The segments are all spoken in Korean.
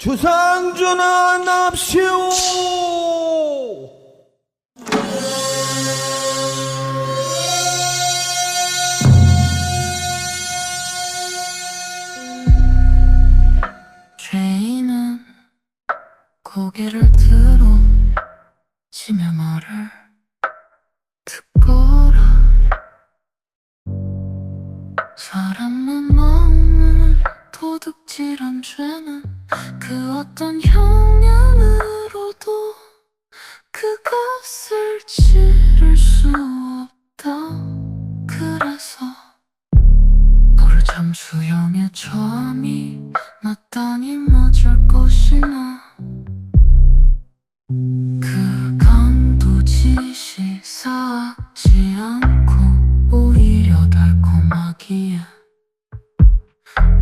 주상전하 납시오. 죄인은 고개를 들어 치며 말을 어떤 형량으로도 그것을 치를 수 없다. 그래서 너를 잠수형의 저함이 마땅히 맞을 것이나. 그 강도 짓이 쌓지 않고 오히려 달콤하기에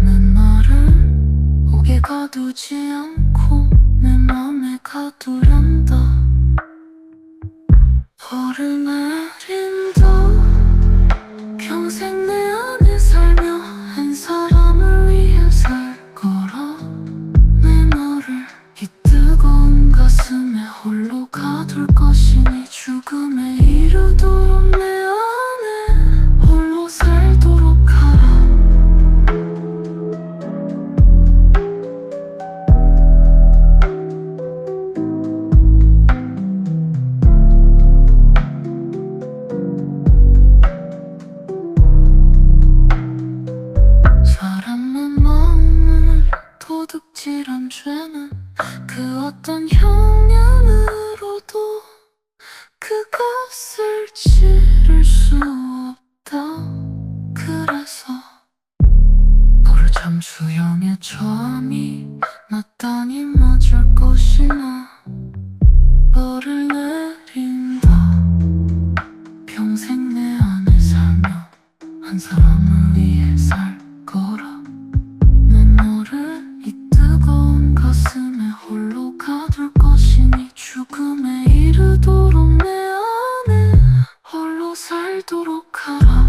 내 말을 목에 가두지 않고 어떤 형량으로도 그것을 지를 수 없다. 그래서 너를 잠수형에 처함이 마땅히 맞을 것이나. 너를 내린다. 평생 내 안에 살며 한 사람을 come on.